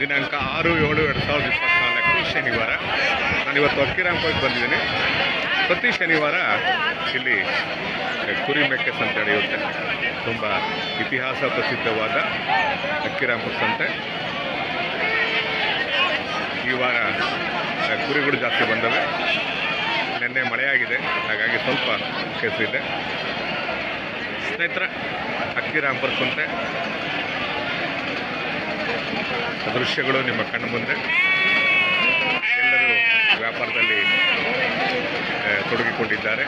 ದಿನಾಂಕ ಆರು ಏಳು ಎರಡು ಸಾವಿರದ ಇಪ್ಪತ್ನಾಲ್ಕು, ಶನಿವಾರ. ನಾನಿವತ್ತು ಅಕ್ಕಿರಾಂಪುರಕ್ಕೆ ಬಂದಿದ್ದೀನಿ. ಪ್ರತಿ ಶನಿವಾರ ಇಲ್ಲಿ ಕುರಿ ಮೆಕ್ಕೆ ಸಂತೆ ನಡೆಯುತ್ತೆ. ತುಂಬ ಇತಿಹಾಸ ಪ್ರಸಿದ್ಧವಾದ ಅಕ್ಕಿರಾಂಪುರ ಸಂತೆ. ಈ ವಾರ ಕುರಿಗಳು ಜಾಸ್ತಿ ಬಂದವೆ. ನಿನ್ನೆ ಮಳೆಯಾಗಿದೆ. ಹಾಗಾಗಿ ಸ್ವಲ್ಪ ಕೆಸರಿದೆ. ಸ್ನೇಹಿತರೆ ಅಕ್ಕಿರಾಂಪುರ ಸಂತೆ ದೃಶ್ಯಗಳು ನಿಮ್ಮ ಕಣ್ಣು ಮುಂದೆ. ಎಲ್ಲರೂ ವ್ಯಾಪಾರದಲ್ಲಿ ತೊಡಗಿಕೊಂಡಿದ್ದಾರೆ.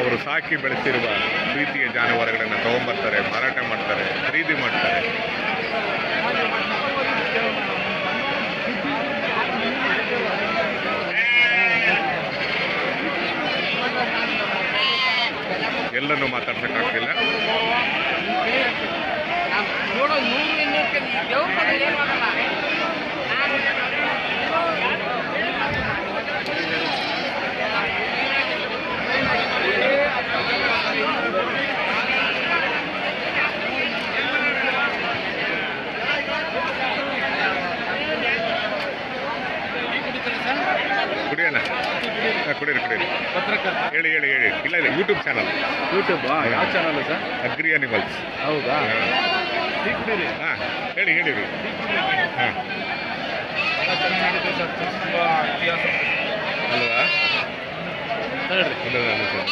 ಅವರು ಸಾಕಿ ಬೆಳೆಸಿರುವ ಪ್ರೀತಿಯ ಜಾನುವಾರುಗಳನ್ನು ತೊಗೊಂಬರ್ತಾರೆ, ಮಾರಾಟ ಮಾಡ್ತಾರೆ, ಖರೀದಿ ಮಾಡ್ತಾರೆ. ಎಲ್ಲನೂ ಮಾತಾಡ್ಸೋಕ್ಕಾಗ್ತಿಲ್ಲ. ಕುಡಿಯೋಣ. ಕುಡೀರಿ ಕುಡೀರಿ ಪತ್ರಕರ್ತ. ಹೇಳಿ ಹೇಳಿ ಹೇಳಿ. ಇಲ್ಲ ಇಲ್ಲ ಯೂಟ್ಯೂಬ್ ಚಾನಲ್ ಯೂಟ್ಯೂಬ್ ಯಾವ ಚಾನಲ್ ಸರ್? ಅಗ್ರಿ ಅನಿಮಲ್ಸ್ ಹೌದಾ? ಹಾಂ. ಹೇಳಿ ಹೇಳಿರಿ ಹಾಂ. ಸರ್. ಅಲ್ವಾ? ಹೇಳ್ರಿ ಇಲ್ಲ, ಇಲ್ಲ,